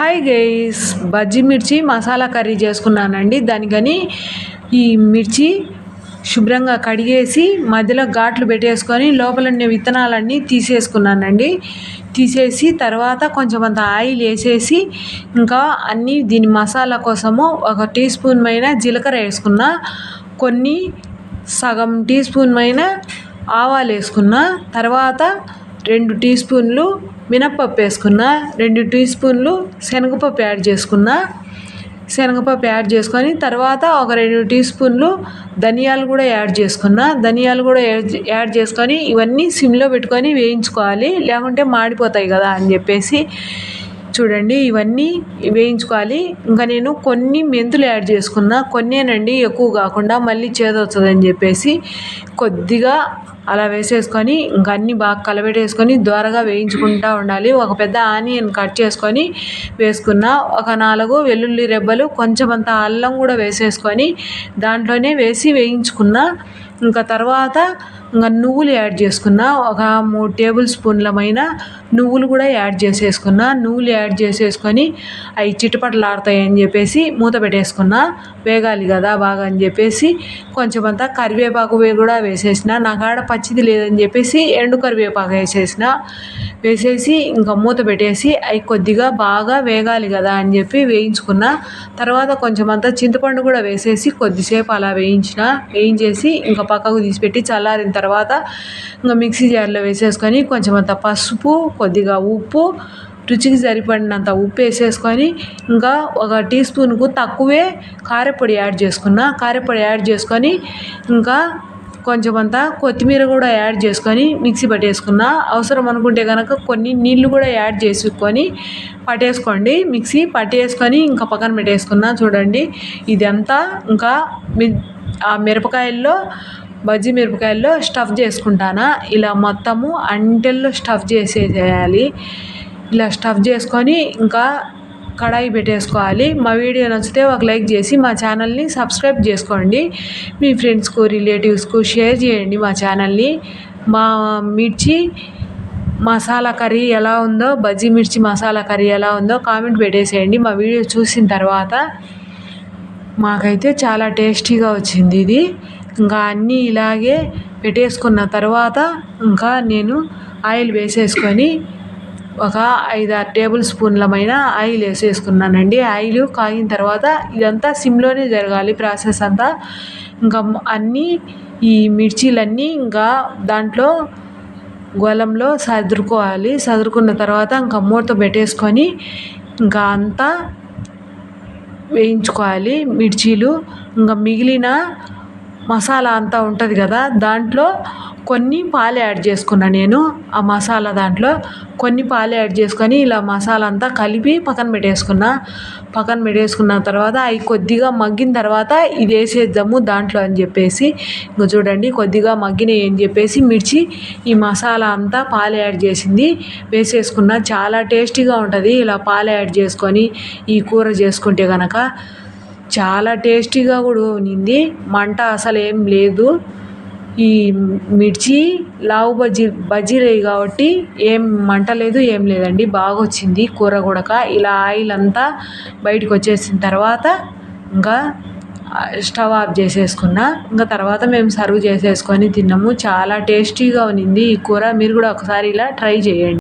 Hi guys bajji మిర్చి masala curry చేసుకున్నానండి. దానికని ఈ మిర్చి శుభ్రంగా కడిగేసి మధ్యలో ఘాట్లు పెట్టేసుకొని లోపల విత్తనాలన్నీ తీసేసుకున్నానండి. తీసేసి తర్వాత కొంచెం అంత ఆయిల్ వేసేసి ఇంకా అన్నీ దీని మసాలా కోసము ఒక టీ స్పూన్ పైన జీలకర్ర వేసుకున్న కొన్ని సగం టీ స్పూన్ పైన ఆవాలు వేసుకున్న తర్వాత రెండు టీ స్పూన్లు మినప్పప్పు వేసుకున్న రెండు టీ స్పూన్లు శనగపప్పు యాడ్ చేసుకున్న శనగపప్పు యాడ్ చేసుకొని తర్వాత ఒక రెండు టీ స్పూన్లు ధనియాలు కూడా యాడ్ చేసుకున్న ధనియాలు కూడా యాడ్ చేసుకొని ఇవన్నీ సిమ్లో పెట్టుకొని వేయించుకోవాలి. లేకుంటే మాడిపోతాయి కదా అని చెప్పేసి చూడండి ఇవన్నీ వేయించుకోవాలి. ఇంకా నేను కొన్ని మెంతులు యాడ్ చేసుకున్న. కొన్నేనండి ఎక్కువ కాకుండా మళ్ళీ చేదొచ్చదని చెప్పేసి కొద్దిగా అలా వేసేసుకొని ఇంకా అన్నీ బాగా కలబెట్టేసుకొని దోరగా వేయించుకుంటూ ఉండాలి. ఒక పెద్ద ఆనియన్ కట్ చేసుకొని వేసుకున్న ఒక నాలుగు వెల్లుల్లి రెబ్బలు కొంచెం అంత అల్లం కూడా వేసేసుకొని దాంట్లోనే వేసి వేయించుకున్న. ఇంకా తర్వాత ఇంకా నువ్వులు యాడ్ చేసుకున్న ఒక మూడు టేబుల్ స్పూన్లమైన నువ్వులు కూడా యాడ్ చేసేసుకున్న. నువ్వులు యాడ్ చేసేసుకొని అవి చిటపటలాడతాయి అని చెప్పేసి మూత పెట్టేసుకున్న. వేగాలి కదా బాగా అని చెప్పేసి కొంచెం అంతా కరివేపాకు కూడా వేసేసిన. నా కాడ పచ్చిది లేదని చెప్పేసి ఎండు కరివేపాకు వేసేసిన. వేసేసి ఇంకా మూత పెట్టేసి అవి కొద్దిగా బాగా వేగాలి కదా అని చెప్పి వేయించుకున్న. తర్వాత కొంచెం అంతా చింతపండు కూడా వేసేసి కొద్దిసేపు అలా వేయించిన. వేయించేసి ఇంకా పక్కకు తీసిపెట్టి చల్లారిన తర్వాత ఇంకా మిక్సీ జార్లో వేసేసుకొని కొంచెం అంత పసుపు కొద్దిగా ఉప్పు రుచికి సరిపడినంత ఉప్పు వేసేసుకొని ఇంకా ఒక టీ స్పూన్కు తక్కువే కారపొడి యాడ్ చేసుకున్న. కారపొడి యాడ్ చేసుకొని ఇంకా కొంచెం అంత కొత్తిమీర కూడా యాడ్ చేసుకొని మిక్సీ పట్టేసుకున్న. అవసరం అనుకుంటే కనుక కొన్ని నీళ్ళు కూడా యాడ్ చేసుకొని పట్టేసుకోండి. మిక్సీ పట్టేసుకొని ఇంకా పక్కన పెట్టేసుకున్నా. చూడండి ఇదంతా ఇంకా ఆ మిరపకాయల్లో బజ్జీ మిరపకాయల్లో స్టఫ్ చేసుకుంటానా? ఇలా మొత్తము అంటెల్లో స్టఫ్ చేసేసేయాలి. ఇలా స్టఫ్ చేసుకొని ఇంకా కడాయి పెట్టేసుకోవాలి. మా వీడియో నచ్చితే ఒక లైక్ చేసి మా ఛానల్ని సబ్స్క్రైబ్ చేసుకోండి. మీ ఫ్రెండ్స్కు రిలేటివ్స్కు షేర్ చేయండి మా ఛానల్ని. మా మిర్చి మసాలా కర్రీ ఎలా ఉందో బజ్జీ మిర్చి మసాలా కర్రీ ఎలా ఉందో కామెంట్ పెట్టేసేయండి. మా వీడియో చూసిన తర్వాత మాకైతే చాలా టేస్టీగా వచ్చింది ఇది. ఇంకా అన్నీ ఇలాగే పెట్టేసుకున్న తర్వాత ఇంకా నేను ఆయిల్ వేసేసుకొని ఒక ఐదు ఆరు టేబుల్ స్పూన్లమైన ఆయిల్ వేసేసుకున్నానండి. ఆయిల్ కాగిన తర్వాత ఇదంతా సిమ్లోనే జరగాలి ప్రాసెస్ అంతా. ఇంకా అన్నీ ఈ మిర్చీలన్నీ ఇంకా దాంట్లో గోళంలో సదురుకోవాలి. సదురుకున్న తర్వాత ఇంకా మూత పెట్టేసుకొని ఇంకా అంతా వేయించుకోవాలి మిర్చీలు. ఇంకా మిగిలిన మసాలా అంతా ఉంటుంది కదా దాంట్లో కొన్ని పాలు యాడ్ చేసుకున్నా నేను. ఆ మసాలా దాంట్లో కొన్ని పాలు యాడ్ చేసుకొని ఇలా మసాలా అంతా కలిపి పక్కన పెట్టేసుకున్న. పక్కన పెట్టేసుకున్న తర్వాత అవి కొద్దిగా మగ్గిన తర్వాత ఇది వేసేద్దాము దాంట్లో అని చెప్పేసి. ఇంకా చూడండి కొద్దిగా మగ్గినాయి అని చెప్పేసి మిర్చి ఈ మసాలా అంతా పాలు యాడ్ చేసింది. వేసేసుకున్న చాలా టేస్టీగా ఉంటుంది. ఇలా పాలు యాడ్ చేసుకొని ఈ కూర చేసుకుంటే కనుక చాలా టేస్టీగా కూడా ఉన్నింది మంట అసలు ఏం లేదు. ఈ మిర్చి లావు బజ్జీ బజ్జీలు కాబట్టి ఏం మంట లేదు ఏం లేదండి. బాగా వచ్చింది కూర కూడక ఇలా ఆయిల్ అంతా బయటకు వచ్చేసిన తర్వాత ఇంకా స్టవ్ ఆఫ్ చేసేసుకున్న. ఇంకా తర్వాత మేము సర్వ్ చేసేసుకొని తిన్నాము. చాలా టేస్టీగా ఉన్నింది ఈ కూర. మీరు కూడా ఒకసారి ఇలా ట్రై చేయండి.